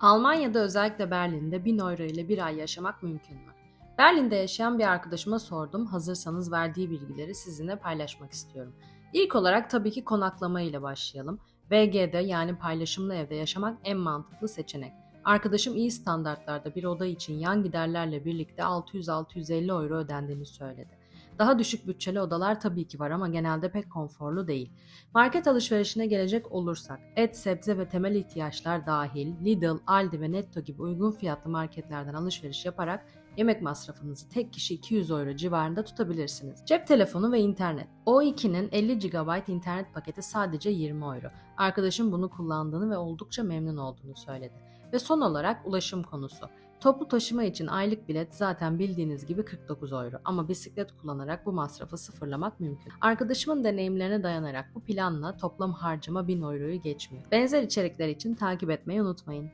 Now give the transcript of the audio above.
Almanya'da özellikle Berlin'de 1000 euro ile bir ay yaşamak mümkün mü? Berlin'de yaşayan bir arkadaşıma sordum. Hazırsanız verdiği bilgileri sizinle paylaşmak istiyorum. İlk olarak tabii ki konaklama ile başlayalım. VG'de yani paylaşımlı evde yaşamak en mantıklı seçenek. Arkadaşım iyi standartlarda bir oda için yan giderlerle birlikte 600-650 euro ödendiğini söyledi. Daha düşük bütçeli odalar tabii ki var ama genelde pek konforlu değil. Market alışverişine gelecek olursak, et, sebze ve temel ihtiyaçlar dahil Lidl, Aldi ve Netto gibi uygun fiyatlı marketlerden alışveriş yaparak yemek masrafınızı tek kişi 200 euro civarında tutabilirsiniz. Cep telefonu ve internet. O2'nin 50 GB internet paketi sadece 20 euro. Arkadaşım bunu kullandığını ve oldukça memnun olduğunu söyledi. Ve son olarak ulaşım konusu. Toplu taşıma için aylık bilet zaten bildiğiniz gibi 49 euro ama bisiklet kullanarak bu masrafı sıfırlamak mümkün. Arkadaşımın deneyimlerine dayanarak bu planla toplam harcama 1000 euroyu geçmiyor. Benzer içerikler için takip etmeyi unutmayın.